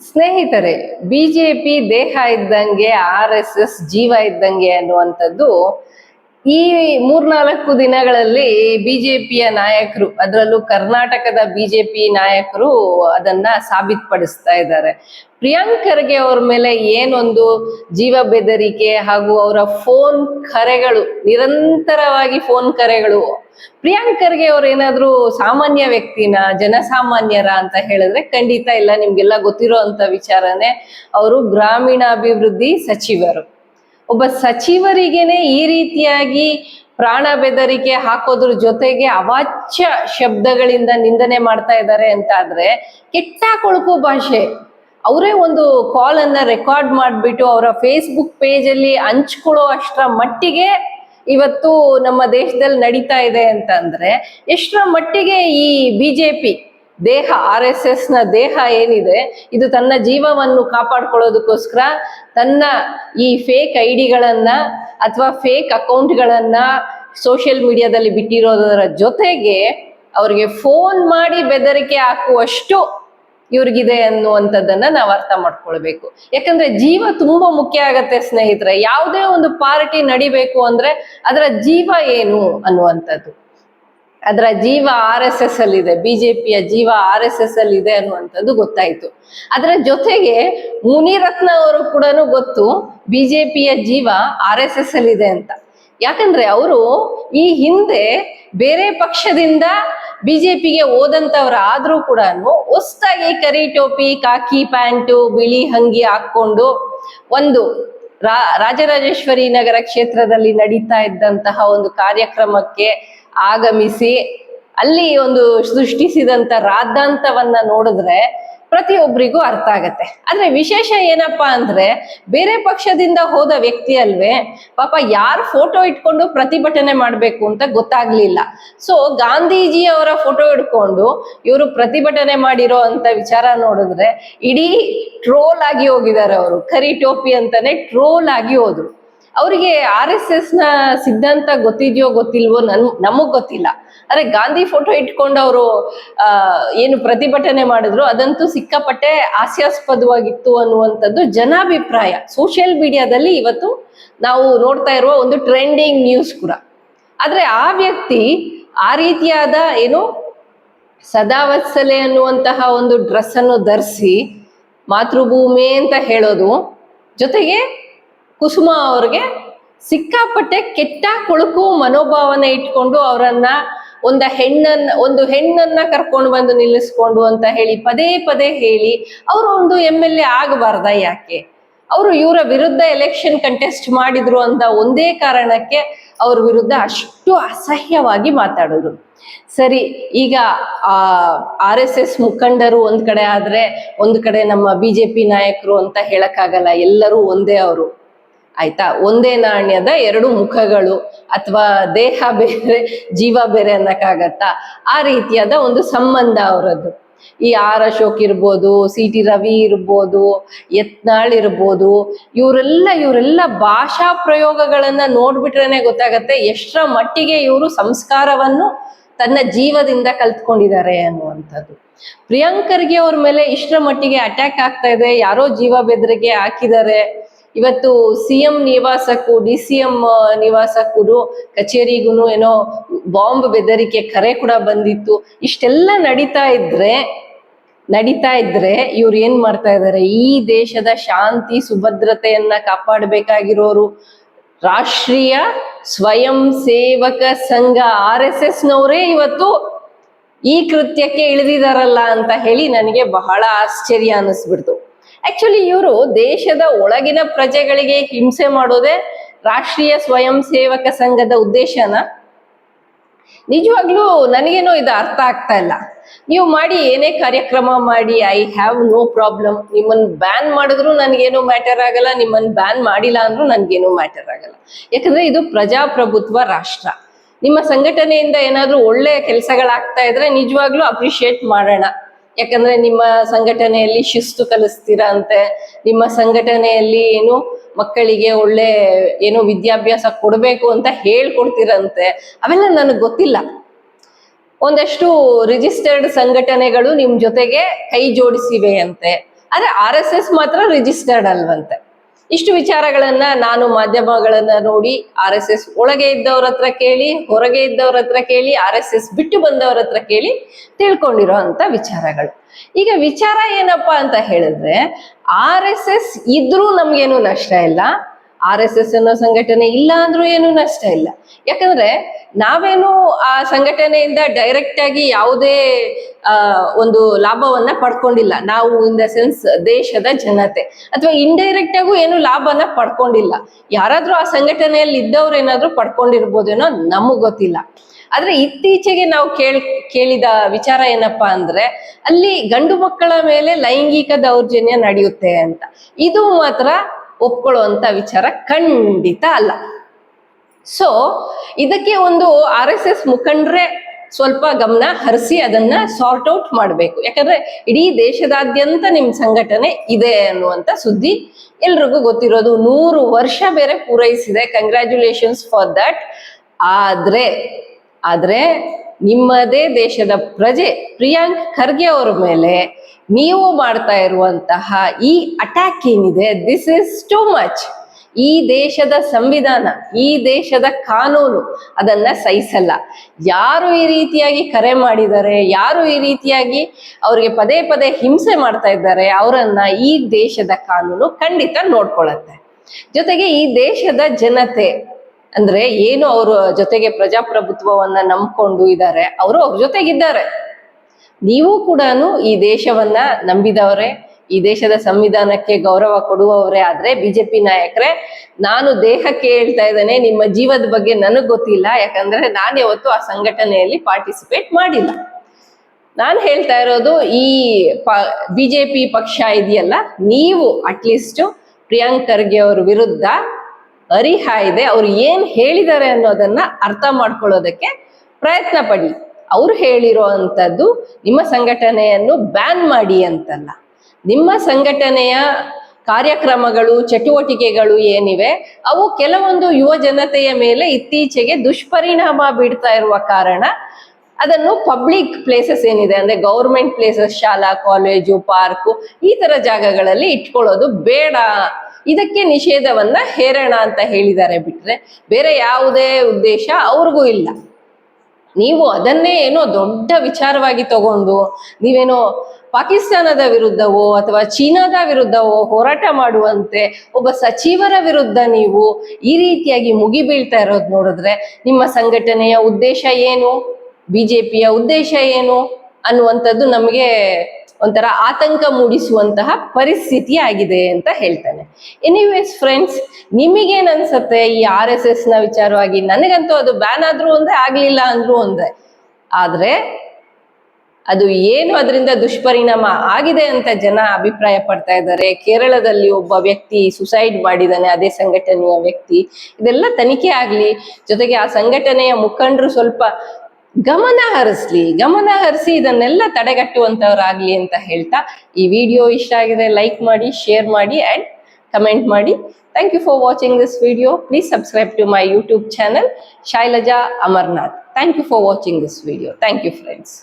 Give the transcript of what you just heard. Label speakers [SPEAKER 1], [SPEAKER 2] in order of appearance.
[SPEAKER 1] ಸ್ನೇಹಿತರೆ ಬಿಜೆಪಿ ದೇಹ ಇದ್ದಂಗೆ ಆರ್ ಎಸ್ ಎಸ್ ಜೀವ ಇದ್ದಂಗೆ ಅನ್ನುವಂಥದ್ದು ಈ ಮೂರ್ನಾಲ್ಕು ದಿನಗಳಲ್ಲಿ ಬಿಜೆಪಿಯ ನಾಯಕರು, ಅದರಲ್ಲೂ ಕರ್ನಾಟಕದ ಬಿಜೆಪಿ ನಾಯಕರು ಅದನ್ನ ಸಾಬೀತುಪಡಿಸ್ತಾ ಇದ್ದಾರೆ. ಪ್ರಿಯಾಂಕರ್ಗೆ ಅವ್ರ ಮೇಲೆ ಏನೊಂದು ಜೀವ ಬೆದರಿಕೆ ಹಾಗೂ ಅವರ ಫೋನ್ ಕರೆಗಳು, ನಿರಂತರವಾಗಿ ಫೋನ್ ಕರೆಗಳು ಪ್ರಿಯಾಂಕ್ ಖರ್ಗೆ ಅವ್ರು ಏನಾದ್ರೂ ಸಾಮಾನ್ಯ ವ್ಯಕ್ತಿನ, ಜನಸಾಮಾನ್ಯರ ಅಂತ ಹೇಳಿದ್ರೆ ಖಂಡಿತ ಇಲ್ಲ, ನಿಮ್ಗೆಲ್ಲ ಗೊತ್ತಿರೋ ಅಂತ ವಿಚಾರನೆ ಅವರು ಗ್ರಾಮೀಣಾಭಿವೃದ್ಧಿ ಸಚಿವರು. ಒಬ್ಬ ಸಚಿವರಿಗೆನೆ ಈ ರೀತಿಯಾಗಿ ಪ್ರಾಣ ಬೆದರಿಕೆ ಹಾಕೋದ್ರ ಜೊತೆಗೆ ಅವಾಚ್ಯ ಶಬ್ದಗಳಿಂದ ನಿಂದನೆ ಮಾಡ್ತಾ ಇದ್ದಾರೆ ಅಂತ ಆದ್ರೆ ಕೆಟ್ಟ ಕೊಳಕು ಭಾಷೆ. ಅವರೇ ಒಂದು ಕಾಲ್ ಅನ್ನ ರೆಕಾರ್ಡ್ ಮಾಡಿಬಿಟ್ಟು ಅವರ ಫೇಸ್ಬುಕ್ ಅಲ್ಲಿ ಹಂಚ್ಕೊಳ್ಳೋ ಅಷ್ಟರ ಮಟ್ಟಿಗೆ ಇವತ್ತು ನಮ್ಮ ದೇಶದಲ್ಲಿ ನಡೀತಾ ಇದೆ ಅಂತ ಅಂದ್ರೆ ಎಷ್ಟರ ಮಟ್ಟಿಗೆ ಈ ಬಿಜೆಪಿ ದೇಹ ಆರ್ ಎಸ್ ಎಸ್ನ ದೇಹ ಏನಿದೆ, ಇದು ತನ್ನ ಜೀವವನ್ನು ಕಾಪಾಡ್ಕೊಳ್ಳೋದಕ್ಕೋಸ್ಕರ ತನ್ನ ಈ ಫೇಕ್ ಐಡಿಗಳನ್ನ ಅಥವಾ ಫೇಕ್ ಅಕೌಂಟ್ಗಳನ್ನ ಸೋಷಿಯಲ್ ಮೀಡಿಯಾದಲ್ಲಿ ಬಿಟ್ಟಿರೋದರ ಜೊತೆಗೆ ಅವ್ರಿಗೆ ಫೋನ್ ಮಾಡಿ ಬೆದರಿಕೆ ಹಾಕುವಷ್ಟು ಇವ್ರಿಗಿದೆ ಅನ್ನುವಂಥದ್ದನ್ನ ನಾವು ಅರ್ಥ ಮಾಡ್ಕೊಳ್ಬೇಕು. ಯಾಕಂದ್ರೆ ಜೀವ ತುಂಬಾ ಮುಖ್ಯ ಆಗತ್ತೆ ಸ್ನೇಹಿತರೆ. ಯಾವುದೇ ಒಂದು ಪಾರ್ಟಿ ನಡಿಬೇಕು ಅಂದ್ರೆ ಅದರ ಜೀವ ಏನು ಅನ್ನುವಂಥದ್ದು. ಅದರ ಜೀವ ಆರ್ ಎಸ್ ಎಸ್ ಅಲ್ಲಿ ಇದೆ ಬಿಜೆಪಿಯ ಜೀವ ಆರ್ ಎಸ್ ಎಸ್ ಅಲ್ಲಿ ಇದೆ ಅನ್ನುವಂಥದ್ದು ಗೊತ್ತಾಯ್ತು. ಅದರ ಜೊತೆಗೆ ಮುನಿರತ್ನ ಅವರು ಕೂಡ ಗೊತ್ತು ಬಿಜೆಪಿಯ ಜೀವ ಆರ್ ಎಸ್ ಎಸ್ ಅಲ್ಲಿ ಇದೆ ಅಂತ. ಯಾಕಂದ್ರೆ ಅವರು ಈ ಹಿಂದೆ ಬೇರೆ ಪಕ್ಷದಿಂದ ಬಿಜೆಪಿಗೆ ಹೋದಂತವ್ರು ಆದ್ರೂ ಕೂಡ ಹೊಸ್ತಾಗಿ ಕರಿ ಟೋಪಿ ಕಾಕಿ ಪ್ಯಾಂಟು, ಬಿಳಿ ಹಂಗಿ ಹಾಕೊಂಡು ಒಂದು ರಾಜರಾಜೇಶ್ವರಿ ನಗರ ಕ್ಷೇತ್ರದಲ್ಲಿ ನಡೀತಾ ಇದ್ದಂತಹ ಒಂದು ಕಾರ್ಯಕ್ರಮಕ್ಕೆ ಆಗಮಿಸಿ ಅಲ್ಲಿ ಒಂದು ಸೃಷ್ಟಿಸಿದಂತ ರಾದ್ದಾಂತವನ್ನ ನೋಡಿದ್ರೆ ಪ್ರತಿಯೊಬ್ಬರಿಗೂ ಅರ್ಥ ಆಗತ್ತೆ. ಆದ್ರೆ ವಿಶೇಷ ಏನಪ್ಪಾ ಅಂದ್ರೆ ಬೇರೆ ಪಕ್ಷದಿಂದ ಹೋದ ವ್ಯಕ್ತಿ ಅಲ್ವೇ ಪಾಪ ಯಾರು ಫೋಟೋ ಇಟ್ಕೊಂಡು ಪ್ರತಿಭಟನೆ ಮಾಡ್ಬೇಕು ಅಂತ ಗೊತ್ತಾಗ್ಲಿಲ್ಲ. ಸೊ ಗಾಂಧೀಜಿ ಅವರ ಫೋಟೋ ಇಟ್ಕೊಂಡು ಇವರು ಪ್ರತಿಭಟನೆ ಮಾಡಿರೋ ಅಂತ ವಿಚಾರ ನೋಡಿದ್ರೆ ಇಡೀ ಟ್ರೋಲ್ ಆಗಿ ಹೋಗಿದ್ದಾರೆ ಅವರು. ಕರಿ ಟೋಪಿ ಅಂತಾನೆ ಟ್ರೋಲ್ ಆಗಿ ಹೋದ್ರು. ಅವರಿಗೆ ಆರ್ ಎಸ್ ಎಸ್ನ ಸಿದ್ಧಾಂತ ಗೊತ್ತಿದೆಯೋ ಗೊತ್ತಿಲ್ವೋ ನನ್, ನಮಗ್ ಗೊತ್ತಿಲ್ಲ. ಆದ್ರೆ ಗಾಂಧಿ ಫೋಟೋ ಇಟ್ಕೊಂಡು ಅವರು ಏನು ಪ್ರತಿಭಟನೆ ಮಾಡಿದ್ರು, ಅದಂತೂ ಸಿಕ್ಕಾಪಟ್ಟೆ ಹಾಸ್ಯಾಸ್ಪದವಾಗಿತ್ತು ಅನ್ನುವಂಥದ್ದು ಜನಾಭಿಪ್ರಾಯ. ಸೋಷಿಯಲ್ ಮೀಡಿಯಾದಲ್ಲಿ ಇವತ್ತು ನಾವು ನೋಡ್ತಾ ಇರುವ ಒಂದು ಟ್ರೆಂಡಿಂಗ್ ನ್ಯೂಸ್ ಕೂಡ. ಆದ್ರೆ ಆ ವ್ಯಕ್ತಿ ಆ ರೀತಿಯಾದ ಏನು ಸದಾವತ್ಸಲೆ ಅನ್ನುವಂತಹ ಒಂದು ಡ್ರೆಸ್ ಅನ್ನು ಧರಿಸಿ ಮಾತೃಭೂಮಿ ಅಂತ ಹೇಳೋದು ಜೊತೆಗೆ ಕುಸುಮ ಅವ್ರಿಗೆ ಸಿಕ್ಕಾಪಟ್ಟೆ ಕೆಟ್ಟ ಕೊಳಕು ಮನೋಭಾವನೆ ಇಟ್ಕೊಂಡು ಅವರನ್ನ ಒಂದ ಹೆಣ್ಣನ್ನ, ಒಂದು ಹೆಣ್ಣನ್ನ ಕರ್ಕೊಂಡು ಬಂದು ನಿಲ್ಲಿಸ್ಕೊಂಡು ಅಂತ ಹೇಳಿ ಪದೇ ಪದೇ ಹೇಳಿ ಅವರು ಒಂದು ಎಂ ಎಲ್ ಎ ಆಗಬಾರ್ದ ಯಾಕೆ? ಅವರು ಇವರ ವಿರುದ್ಧ ಎಲೆಕ್ಷನ್ ಕಂಟೆಸ್ಟ್ ಮಾಡಿದ್ರು ಅಂತ ಒಂದೇ ಕಾರಣಕ್ಕೆ ಅವ್ರ ವಿರುದ್ಧ ಅಷ್ಟು ಅಸಹ್ಯವಾಗಿ ಮಾತಾಡೋದು ಸರಿ, ಈಗ ಆ ಆರ್ ಎಸ್ ಎಸ್ ಮುಖಂಡರು ಒಂದ್ ಕಡೆ ಆದ್ರೆ, ಒಂದ್ ಕಡೆ ನಮ್ಮ ಬಿಜೆಪಿ ನಾಯಕರು ಅಂತ ಹೇಳಕ್ಕಾಗಲ್ಲ, ಎಲ್ಲರೂ ಒಂದೇ ಅವರು. ಆಯ್ತಾ? ಒಂದೇ ನಾಣ್ಯದ ಎರಡು ಮುಖಗಳು ಅಥವಾ ದೇಹ ಬೇರೆ, ಜೀವ ಬೇರೆ ಅನ್ನಕ್ಕಾಗತ್ತಾ? ಆ ರೀತಿಯಾದ ಒಂದು ಸಂಬಂಧ ಅವರದ್ದು. ಈ ಆರ್ ಅಶೋಕ್ ಇರ್ಬೋದು, ಸಿ ಟಿ ರವಿ ಇರ್ಬೋದು, ಯತ್ನಾಳ್ ಇರ್ಬೋದು, ಇವರೆಲ್ಲ ಇವರೆಲ್ಲ ಭಾಷಾ ಪ್ರಯೋಗಗಳನ್ನ ನೋಡ್ಬಿಟ್ರೇನೆ ಗೊತ್ತಾಗತ್ತೆ ಎಷ್ಟರ ಮಟ್ಟಿಗೆ ಇವರು ಸಂಸ್ಕಾರವನ್ನು ತನ್ನ ಜೀವದಿಂದ ಕಲ್ತ್ಕೊಂಡಿದ್ದಾರೆ ಅನ್ನುವಂಥದ್ದು. ಪ್ರಿಯಾಂಕರ್ಗೆ ಅವ್ರ ಮೇಲೆ ಇಷ್ಟರ ಮಟ್ಟಿಗೆ ಅಟ್ಯಾಕ್ ಆಗ್ತಾ ಇದೆ. ಯಾರೋ ಜೀವ ಬೆದರಿಗೆ ಹಾಕಿದ್ದಾರೆ. ಇವತ್ತು ಸಿ ಎಂ ನಿವಾಸಕ್ಕೂ, ಡಿ ಸಿ ಎಂ ನಿವಾಸಕ್ಕೂ ಕಚೇರಿಗೂ ಏನೋ ಬಾಂಬ್ ಬೆದರಿಕೆ ಕರೆ ಕೂಡ ಬಂದಿತ್ತು. ಇಷ್ಟೆಲ್ಲ ನಡೀತಾ ಇದ್ರೆ ನಡೀತಾ ಇದ್ರೆ ಇವ್ರು ಏನ್ ಮಾಡ್ತಾ ಇದ್ದಾರೆ ಈ ದೇಶದ ಶಾಂತಿ, ಸುಭದ್ರತೆಯನ್ನ ಕಾಪಾಡಬೇಕಾಗಿರೋರು ರಾಷ್ಟ್ರೀಯ ಸ್ವಯಂ ಸೇವಕ ಸಂಘ ಆರ್ ಎಸ್ ಎಸ್ ನವರೇ ಇವತ್ತು ಈ ಕೃತ್ಯಕ್ಕೆ ಇಳಿದಿದಾರಲ್ಲ ಅಂತ ಹೇಳಿ ನನಗೆ ಬಹಳ ಆಶ್ಚರ್ಯ ಅನ್ನಿಸ್ಬಿಡ್ತು ಆಕ್ಚುಲಿ ಇವರು ದೇಶದ ಒಳಗಿನ ಪ್ರಜೆಗಳಿಗೆ ಹಿಂಸೆ ಮಾಡೋದೇ ರಾಷ್ಟ್ರೀಯ ಸ್ವಯಂ ಸೇವಕ ಸಂಘದ ಉದ್ದೇಶನ. ನಿಜವಾಗ್ಲೂ ನನಗೇನು ಇದು ಅರ್ಥ ಆಗ್ತಾ ಇಲ್ಲ. ನೀವು ಮಾಡಿ, ಏನೇ ಕಾರ್ಯಕ್ರಮ ಮಾಡಿ ಐ ಹ್ಯಾವ್ ನೋ ಪ್ರಾಬ್ಲಮ್ ನಿಮ್ಮನ್ನ ಬ್ಯಾನ್ ಮಾಡಿದ್ರು ನನ್ಗೇನು ಮ್ಯಾಟರ್ ಆಗಲ್ಲ ನಿಮ್ಮನ್ನ ಬ್ಯಾನ್ ಮಾಡಿಲ್ಲ ಅಂದ್ರೂ ನನ್ಗೇನು ಮ್ಯಾಟರ್ ಆಗಲ್ಲ. ಯಾಕಂದ್ರೆ ಇದು ಪ್ರಜಾಪ್ರಭುತ್ವ ರಾಷ್ಟ್ರ. ನಿಮ್ಮ ಸಂಘಟನೆಯಿಂದ ಏನಾದ್ರೂ ಒಳ್ಳೆಯ ಕೆಲಸಗಳಾಗ್ತಾ ಇದ್ರೆ ನಿಜವಾಗ್ಲೂ ಅಪ್ರಿಶಿಯೇಟ್ ಮಾಡೋಣ. ಯಾಕಂದ್ರೆ ನಿಮ್ಮ ಸಂಘಟನೆಯಲ್ಲಿ ಶಿಸ್ತು ಕಲಿಸ್ತೀರಾ ಅಂತೆ, ನಿಮ್ಮ ಸಂಘಟನೆಯಲ್ಲಿ ಏನು ಮಕ್ಕಳಿಗೆ ಒಳ್ಳೆ ಏನು ವಿದ್ಯಾಭ್ಯಾಸ ಕೊಡಬೇಕು ಅಂತ ಹೇಳ್ಕೊಡ್ತೀರಂತೆ ಅವೆಲ್ಲ ನನಗೆ ಗೊತ್ತಿಲ್ಲ. ಒಂದಷ್ಟು ರಿಜಿಸ್ಟರ್ಡ್ ಸಂಘಟನೆಗಳು ನಿಮ್ ಜೊತೆಗೆ ಕೈ ಜೋಡಿಸಿವೆ ಅಂತೆ, ಆದ್ರೆ ಆರ್ ಎಸ್ ಎಸ್ ಮಾತ್ರ ರಿಜಿಸ್ಟರ್ಡ್ ಅಲ್ವಂತೆ. ಇಷ್ಟು ವಿಚಾರಗಳನ್ನ ನಾನು ಮಾಧ್ಯಮಗಳನ್ನ ನೋಡಿ ಆರ್ ಎಸ್ ಎಸ್ ಒಳಗೆ ಇದ್ದವ್ರ ಹತ್ರ ಕೇಳಿ, ಹೊರಗೆ ಇದ್ದವ್ರ ಹತ್ರ ಕೇಳಿ, ಆರ್ ಎಸ್ ಎಸ್ ಬಿಟ್ಟು ಬಂದವ್ರ ಹತ್ರ ಕೇಳಿ ತಿಳ್ಕೊಂಡಿರೋ ಅಂತ ವಿಚಾರಗಳು. ಈಗ ವಿಚಾರ ಏನಪ್ಪಾ ಅಂತ ಹೇಳಿದ್ರೆ, ಆರ್ ಎಸ್ ಎಸ್ ಇದ್ರೂ ನಮ್ಗೇನು ನಷ್ಟ ಇಲ್ಲ. ಆರ್ ಎಸ್ ಎಸ್ ಅನ್ನೋ ಸಂಘಟನೆ ಇಲ್ಲ ಅಂದ್ರೂ ಏನು ನಷ್ಟ ಇಲ್ಲ. ಯಾಕಂದ್ರೆ ನಾವೇನು ಆ ಸಂಘಟನೆಯಿಂದ ಡೈರೆಕ್ಟ್ ಆಗಿ ಯಾವುದೇ ಒಂದು ಲಾಭವನ್ನ ಪಡ್ಕೊಂಡಿಲ್ಲ. ನಾವು ಇನ್ ದ ಸೆನ್ಸ್ ದೇಶದ ಜನತೆ. ಅಥವಾ ಇಂಡೈರೆಕ್ಟ್ ಆಗು ಏನು ಲಾಭನ ಪಡ್ಕೊಂಡಿಲ್ಲ. ಯಾರಾದ್ರೂ ಆ ಸಂಘಟನೆಯಲ್ಲಿ ಇದ್ದವ್ರು ಏನಾದ್ರೂ ಪಡ್ಕೊಂಡಿರ್ಬೋದೇನೋ ನಮಗ್ ಗೊತ್ತಿಲ್ಲ. ಆದ್ರೆ ಇತ್ತೀಚೆಗೆ ನಾವು ಕೇಳ್, ಕೇಳಿದ ವಿಚಾರ ಏನಪ್ಪಾ ಅಂದ್ರೆ, ಅಲ್ಲಿ ಗಂಡು ಮಕ್ಕಳ ಮೇಲೆ ಲೈಂಗಿಕ ದೌರ್ಜನ್ಯ ನಡೆಯುತ್ತೆ ಅಂತ. ಇದು ಮಾತ್ರ ಒಪ್ಕೊಳ್ಳುವಂತ ವಿಚಾರ ಖಂಡಿತ ಅಲ್ಲ. ಸೊ ಇದಕ್ಕೆ ಒಂದು ಆರ್ ಎಸ್ ಎಸ್ ಮುಖಂಡ್ರೆ ಸ್ವಲ್ಪ ಗಮನ ಹರಿಸಿ ಅದನ್ನ ಸಾರ್ಟ್ ಔಟ್ ಮಾಡಬೇಕು. ಯಾಕಂದ್ರೆ ಇಡೀ ದೇಶದಾದ್ಯಂತ ನಿಮ್ ಸಂಘಟನೆ ಇದೆ ಅನ್ನುವಂತ ಸುದ್ದಿ ಎಲ್ರಿಗೂ ಗೊತ್ತಿರೋದು. ನೂರು ವರ್ಷ ಬೇರೆ ಪೂರೈಸಿದೆ. ಕಂಗ್ರ್ಯಾಚುಲೇಷನ್ಸ್ ಫಾರ್ ದಟ್ ಆದ್ರೆ ಆದ್ರೆ ನಿಮ್ಮದೇ ದೇಶದ ಪ್ರಜೆ ಪ್ರಿಯಾಂಕ್ ಖರ್ಗೆ ಅವರ ಮೇಲೆ ನೀವು ಮಾಡ್ತಾ ಇರುವಂತಹ ಈ ಅಟ್ಯಾಕ್ ಏನಿದೆ ದಿಸ್ ಇಸ್ ಟು ಮಚ್ ಈ ದೇಶದ ಸಂವಿಧಾನ, ಈ ದೇಶದ ಕಾನೂನು ಅದನ್ನ ಸಹಿಸಲ್ಲ. ಯಾರು ಈ ರೀತಿಯಾಗಿ ಕರೆ ಮಾಡಿದ್ದಾರೆ ಯಾರು ಈ ರೀತಿಯಾಗಿ ಅವ್ರಿಗೆ ಪದೇ ಪದೇ ಹಿಂಸೆ ಮಾಡ್ತಾ ಇದ್ದಾರೆ, ಅವರನ್ನ ಈ ದೇಶದ ಕಾನೂನು ಖಂಡಿತ ನೋಡ್ಕೊಳತ್ತೆ ಜೊತೆಗೆ ಈ ದೇಶದ ಜನತೆ ಅಂದ್ರೆ ಏನು ಅವ್ರ ಜೊತೆಗೆ ಪ್ರಜಾಪ್ರಭುತ್ವವನ್ನ ನಂಬ್ಕೊಂಡು ಇದ್ದಾರೆ, ಅವರು ಅವ್ರ ಜೊತೆಗಿದ್ದಾರೆ. ನೀವು ಕೂಡ ಈ ದೇಶವನ್ನ ನಂಬಿದವರೇ, ಈ ದೇಶದ ಸಂವಿಧಾನಕ್ಕೆ ಗೌರವ ಕೊಡುವವರೇ ಆದ್ರೆ ಬಿಜೆಪಿ ನಾಯಕರೇ, ನಾನು ದೇಹಕ್ಕೆ ಹೇಳ್ತಾ ಇದ್ದೇನೆ, ನಿಮ್ಮ ಜೀವದ ಬಗ್ಗೆ ನನಗ್ ಗೊತ್ತಿಲ್ಲ, ಯಾಕಂದ್ರೆ ನಾನು ಯಾವತ್ತು ಆ ಸಂಘಟನೆಯಲ್ಲಿ ಪಾರ್ಟಿಸಿಪೇಟ್ ಮಾಡಿಲ್ಲ. ನಾನು ಹೇಳ್ತಾ ಇರೋದು, ಈ ಬಿಜೆಪಿ ಪಕ್ಷ ಇದೆಯಲ್ಲ, ನೀವು ಅಟ್ಲೀಸ್ಟ್ ಪ್ರಿಯಾಂಕ್ ಖರ್ಗೆ ಅವ್ರ ವಿರುದ್ಧ ಅರಿಹಾಯ್ದೆ. ಅವ್ರು ಏನ್ ಹೇಳಿದ್ದಾರೆ ಅನ್ನೋದನ್ನ ಅರ್ಥ ಮಾಡ್ಕೊಳ್ಳೋದಕ್ಕೆ ಪ್ರಯತ್ನ ಪಡಿ. ಅವ್ರು ಹೇಳಿರೋ ಅಂಥದ್ದು ನಿಮ್ಮ ಸಂಘಟನೆಯನ್ನು ಬ್ಯಾನ್ ಮಾಡಿ ಅಂತಲ್ಲ. ನಿಮ್ಮ ಸಂಘಟನೆಯ ಕಾರ್ಯಕ್ರಮಗಳು, ಚಟುವಟಿಕೆಗಳು ಏನಿವೆ, ಅವು ಕೆಲವೊಂದು ಯುವ ಜನತೆಯ ಮೇಲೆ ಇತ್ತೀಚೆಗೆ ದುಷ್ಪರಿಣಾಮ ಬೀಳ್ತಾ ಇರುವ ಕಾರಣ ಅದನ್ನು ಪಬ್ಲಿಕ್ ಪ್ಲೇಸಸ್ ಏನಿದೆ ಅಂದ್ರೆ ಗೌರ್ಮೆಂಟ್ ಪ್ಲೇಸಸ್ ಶಾಲಾ ಕಾಲೇಜು ಪಾರ್ಕು ಈ ತರ ಜಾಗಗಳಲ್ಲಿ ಇಟ್ಕೊಳ್ಳೋದು ಬೇಡ. ಇದಕ್ಕೆ ನಿಷೇಧವನ್ನ ಹೇರೋಣ ಅಂತ ಹೇಳಿದ್ದಾರೆ ಬಿಟ್ರೆ ಬೇರೆ ಯಾವುದೇ ಉದ್ದೇಶ ಅವ್ರಿಗೂ ಇಲ್ಲ. ನೀವು ಅದನ್ನೇ ಏನೋ ದೊಡ್ಡ ವಿಚಾರವಾಗಿ ತಗೊಂಡು ನೀವೇನೋ ಪಾಕಿಸ್ತಾನದ ವಿರುದ್ಧವೋ ಅಥವಾ ಚೀನಾದ ವಿರುದ್ಧವೋ ಹೋರಾಟ ಮಾಡುವಂತೆ ಒಬ್ಬ ಸಚಿವರ ವಿರುದ್ಧ ನೀವು ಈ ರೀತಿಯಾಗಿ ಮುಗಿಬೀಳ್ತಾ ಇರೋದು ನೋಡಿದ್ರೆ ನಿಮ್ಮ ಸಂಘಟನೆಯ ಉದ್ದೇಶ ಏನು? ಬಿಜೆಪಿಯ ಉದ್ದೇಶ ಏನು ಅನ್ನುವಂಥದ್ದು ನಮಗೆ ಒಂಥರ ಆತಂಕ ಮೂಡಿಸುವಂತಹ ಪರಿಸ್ಥಿತಿ ಆಗಿದೆ ಅಂತ ಹೇಳ್ತಾನೆ. ಎನಿವೇಸ್ ಫ್ರೆಂಡ್ಸ್ ನಿಮಗೇನ್ ಅನ್ಸತ್ತೆ ಈ ಆರ್ ಎಸ್ ಎಸ್ನ ವಿಚಾರವಾಗಿ ನನಗಂತೂ ಅದು ಬ್ಯಾನ್ ಆದ್ರೂ ಒಂದೇ, ಆಗ್ಲಿಲ್ಲ ಅಂದ್ರೂ ಒಂದೇ. ಆದ್ರೆ ಅದು ಏನು ಅದರಿಂದ ದುಷ್ಪರಿಣಾಮ ಆಗಿದೆ ಅಂತ ಜನ ಅಭಿಪ್ರಾಯ ಪಡ್ತಾ ಇದ್ದಾರೆ. ಕೇರಳದಲ್ಲಿ ಒಬ್ಬ ವ್ಯಕ್ತಿ ಸುಸೈಡ್ ಮಾಡಿದ್ದಾನೆ, ಅದೇ ಸಂಘಟನೆಯ ವ್ಯಕ್ತಿ. ಇದೆಲ್ಲ ತನಿಖೆ ಆಗ್ಲಿ. ಜೊತೆಗೆ ಆ ಸಂಘಟನೆಯ ಮುಖಂಡರು ಸ್ವಲ್ಪ ಗಮನ ಹರಿಸ್ಲಿ, ಗಮನ ಹರಿಸಿ ಇದನ್ನೆಲ್ಲ ತಡೆಗಟ್ಟುವಂತವರಾಗ್ಲಿ ಅಂತ ಹೇಳ್ತಾ ಈ ವಿಡಿಯೋ ಇಷ್ಟ ಆಗಿದೆ ಲೈಕ್ ಮಾಡಿ, ಶೇರ್ ಮಾಡಿ ಅಂಡ್ ಕಮೆಂಟ್ ಮಾಡಿ. Thank you for watching this video please subscribe to my YouTube channel Shailaja Amarnath thank you for watching this video thank you friends